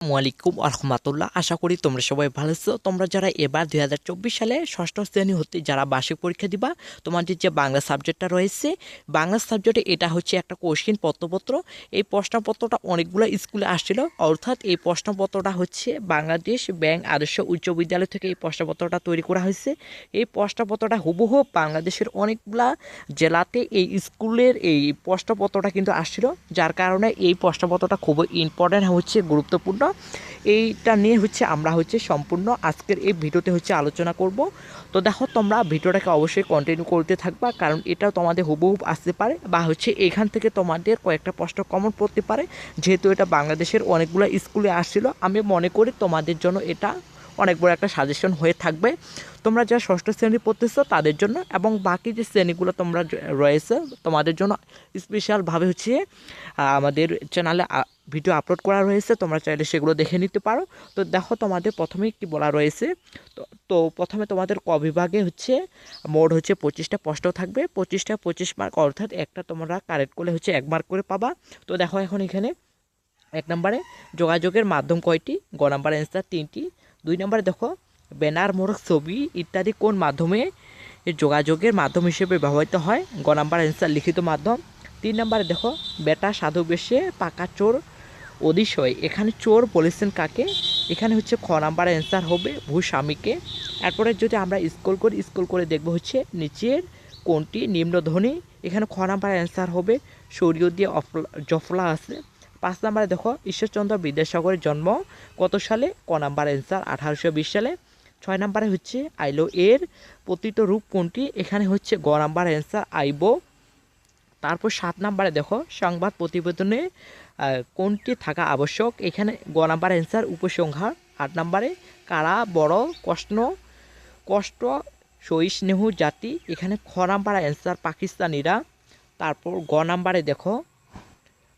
আসসালামাইকুম আহমতুল্লাহ আশা করি তোমরা সবাই ভালো আছো। তোমরা যারা এবার দুই হাজার চব্বিশ সালে ষষ্ঠ শ্রেণি হতে যারা বার্ষিক পরীক্ষা দিবা, তোমাদের যে বাংলা সাবজেক্টটা রয়েছে, বাংলা সাবজেক্টে এটা হচ্ছে একটা কোশ্চিন পত্রপত্র। এই প্রশ্নপত্রটা অনেকগুলো স্কুলে আসছিল। অর্থাৎ এই প্রশ্নপত্রটা হচ্ছে বাংলাদেশ ব্যাংক আদর্শ উচ্চ বিদ্যালয় থেকে এই প্রশ্নপত্রটা তৈরি করা হয়েছে। এই প্রশ্নপত্রটা হুবহু বাংলাদেশের অনেকগুলা জেলাতে এই স্কুলের এই প্রশ্নপত্রটা কিন্তু আসছিল। যার কারণে এই প্রশ্নপত্রটা খুবই ইম্পর্ট্যান্ট হচ্ছে, গুরুত্বপূর্ণ। এইটা নিয়ে হচ্ছে আমরা হচ্ছে সম্পূর্ণ আজকের এই ভিডিওতে হচ্ছে আলোচনা করব। তো দেখো, তোমরা ভিডিওটাকে অবশ্যই কন্টিনিউ করতে থাকবা, কারণ এটাও তোমাদের হুবহুব আসতে পারে বা হচ্ছে এখান থেকে তোমাদের কয়েকটা প্রশ্ন কমন পড়তে পারে। যেহেতু এটা বাংলাদেশের অনেকগুলো স্কুলে আসছিল, আমি মনে করি তোমাদের জন্য এটা অনেক বড় একটা সাজেশন হয়ে থাকবে। তোমরা যারা ষষ্ঠ শ্রেণি পড়তেছো তাদের জন্য এবং বাকি যে শ্রেণীগুলো তোমরা রয়েছে, তোমাদের জন্য স্পেশালভাবে হচ্ছে আমাদের চ্যানেলে ভিডিও আপলোড করা রয়েছে, তোমরা চাইলে সেগুলো দেখে নিতে পারো। তো দেখো তোমাদের প্রথমেই কি বলা রয়েছে, তো তো প্রথমে তোমাদের ক বিভাগে হচ্ছে, মোট হচ্ছে পঁচিশটা প্রশ্ন থাকবে। পঁচিশটা পঁচিশ মার্ক অর্থাৎ একটা তোমরা কারেক্ট করলে হচ্ছে এক মার্ক করে পাবা। তো দেখো এখন এখানে এক নম্বরে, যোগাযোগের মাধ্যম কয়টি? গ নাম্বার অ্যান্সার তিনটি। দুই নম্বরে দেখো ব্যানার মোড়ক, ছবি ইত্যাদি কোন মাধ্যমে যোগাযোগের মাধ্যম হিসেবে ব্যবহৃত হয়? গ নাম্বার অ্যান্সার লিখিত মাধ্যম। তিন নম্বরে দেখো, বেটা, সাধু বেশে, পাকা চোর অতিশয় এখানে চোর বলেছেন কাকে? এখানে হচ্ছে খ নাম্বার অ্যান্সার হবে ভূস্বামীকে এরপরে যদি আমরা স্কুল করি স্কুল করে দেখব হচ্ছে নিচের কোনটি নিম্নধ্বনি এখানে খ নাম্বার অ্যান্সার হবে সূর্য দিয়ে জফলা আছে। পাঁচ নাম্বারে দেখো, ঈশ্বরচন্দ্র বিদ্যাসাগরের জন্ম কত সালে? ক নাম্বার অ্যান্সার আঠারোশো বিশ সালে। ছয় নাম্বারে হচ্ছে আইলো এর পতিত রূপ কোনটি? এখানে হচ্ছে গ নাম্বার অ্যান্সার আইবো। তারপর সাত নাম্বারে দেখো, সংবাদ প্রতিবেদনে কোনটি থাকা আবশ্যক? এখানে গ নাম্বার অ্যান্সার উপসংহার। আট নাম্বারে, কারা, বড় কষ্ট কষ্ট সহিষ্ণু জাতি। এখানে খ নাম্বার অ্যান্সার পাকিস্তানিরা। তারপর গ নাম্বারে দেখো,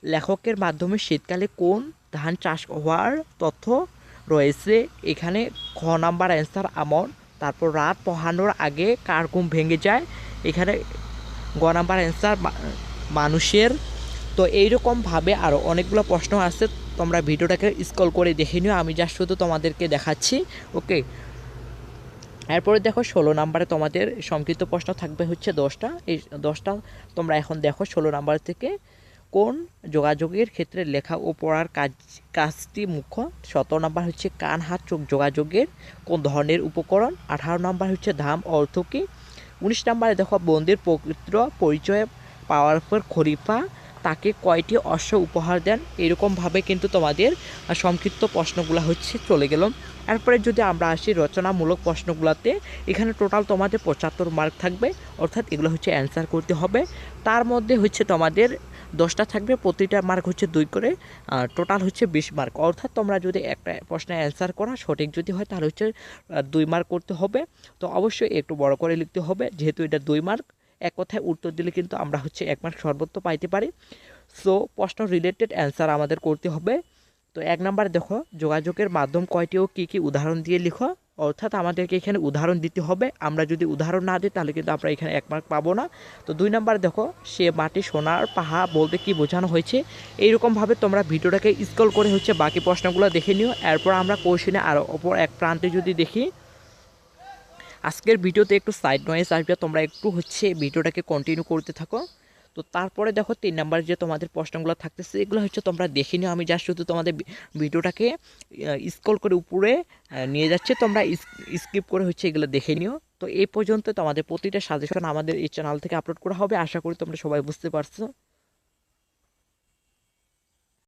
লেখকের মাধ্যমে শীতকালে কোন ধান চাষ হওয়ার তথ্য রয়েছে? এখানে খ নাম্বার অ্যান্সার আমন তারপর রাত পোহানোর আগে কার ঘুম ভেঙে যায়? এখানে গ নাম্বার অ্যান্সার মানুষের তো এইরকমভাবে আরও অনেকগুলো প্রশ্ন আছে, তোমরা ভিডিওটাকে স্কল করে দেখে নিও, আমি যা শুধু তোমাদেরকে দেখাচ্ছি ওকে এরপরে দেখো, ষোলো নাম্বারে তোমাদের সংক্ষিপ্ত প্রশ্ন থাকবে হচ্ছে দশটা, এই দশটা তোমরা এখন দেখো, ষোলো নাম্বার থেকে কোন যোগাযোগের ক্ষেত্রে লেখা ও পড়ার কাজ, কাজটি মুখ্য? সতেরো নাম্বার হচ্ছে কান, হাত, চোখ যোগাযোগের কোন ধরনের উপকরণ? আঠারো নাম্বার হচ্ছে ধাম, অর্থ কী? উনিশ নাম্বারে দেখো, বন্দির পবিত্র পরিচয় পাওয়ার পর খরিফা তাকে কয়টি অশ্ব উপহার দেন? এরকমভাবে কিন্তু তোমাদের সংক্ষিপ্ত প্রশ্নগুলো হচ্ছে, চলে গেল। এরপরে যদি আমরা আসি রচনামূলক প্রশ্নগুলোতে, এখানে টোটাল তোমাদের পঁচাত্তর মার্ক থাকবে, অর্থাৎ এগুলো হচ্ছে অ্যান্সার করতে হবে। তার মধ্যে হচ্ছে তোমাদের দশটা থাকবে, প্রতিটা মার্ক হচ্ছে দুই করে টোটাল হচ্ছে বিশ মার্ক অর্থাৎ তোমরা যদি একটা প্রশ্নে অ্যান্সার করা সঠিক যদি হয়, তাহলে হচ্ছে দুই মার্ক করতে হবে। তো অবশ্যই একটু বড় করে লিখতে হবে, যেহেতু এটা দুই মার্ক এক কথায় উত্তর দিলে কিন্তু আমরা হচ্ছে এক মার্ক সর্বোচ্চ পাইতে পারি। সো প্রশ্ন রিলেটেড অ্যান্সার আমাদের করতে হবে। তো এক নাম্বার দেখো, যোগাযোগের মাধ্যম কয়টি ও কী কী উদাহরণ দিয়ে লিখো। অর্থাৎ আমাদেরকে এখানে উদাহরণ দিতে হবে। আমরা যদি উদাহরণ না দিই, তাহলে কিন্তু আমরা এখানে এক মার্ক পাবো না। তো দুই নাম্বার দেখো, সে মাটি, সোনার পাহা বলতে কি বোঝানো হয়েছে? এইরকমভাবে তোমরা ভিডিওটাকে স্কল করে হচ্ছে বাকি প্রশ্নগুলো দেখে নিও। এরপর আমরা কোশ্চেনে আরও অপর এক প্রান্তে যদি দেখি আজকের ভিডিওতে একটু সাইড নয়েস আসবে, তোমরা একটু হচ্ছে ভিডিওটাকে কন্টিনিউ করতে থাকো। তো তারপরে দেখো তিন নাম্বার যে তোমাদের প্রশ্নগুলো থাকতেছে, এগুলো হচ্ছে তোমরা দেখে নিও। আমি জাস্ট শুধু তোমাদের ভিডিওটাকে স্কল করে উপরে নিয়ে যাচ্ছে। তোমরা স্কিপ করে হচ্ছে এগুলো দেখে নিও। তো এই পর্যন্ত তোমাদের প্রতিটা সাজেশন আমাদের এই চ্যানেল থেকে আপলোড করা হবে। আশা করি তোমরা সবাই বুঝতে পারছ।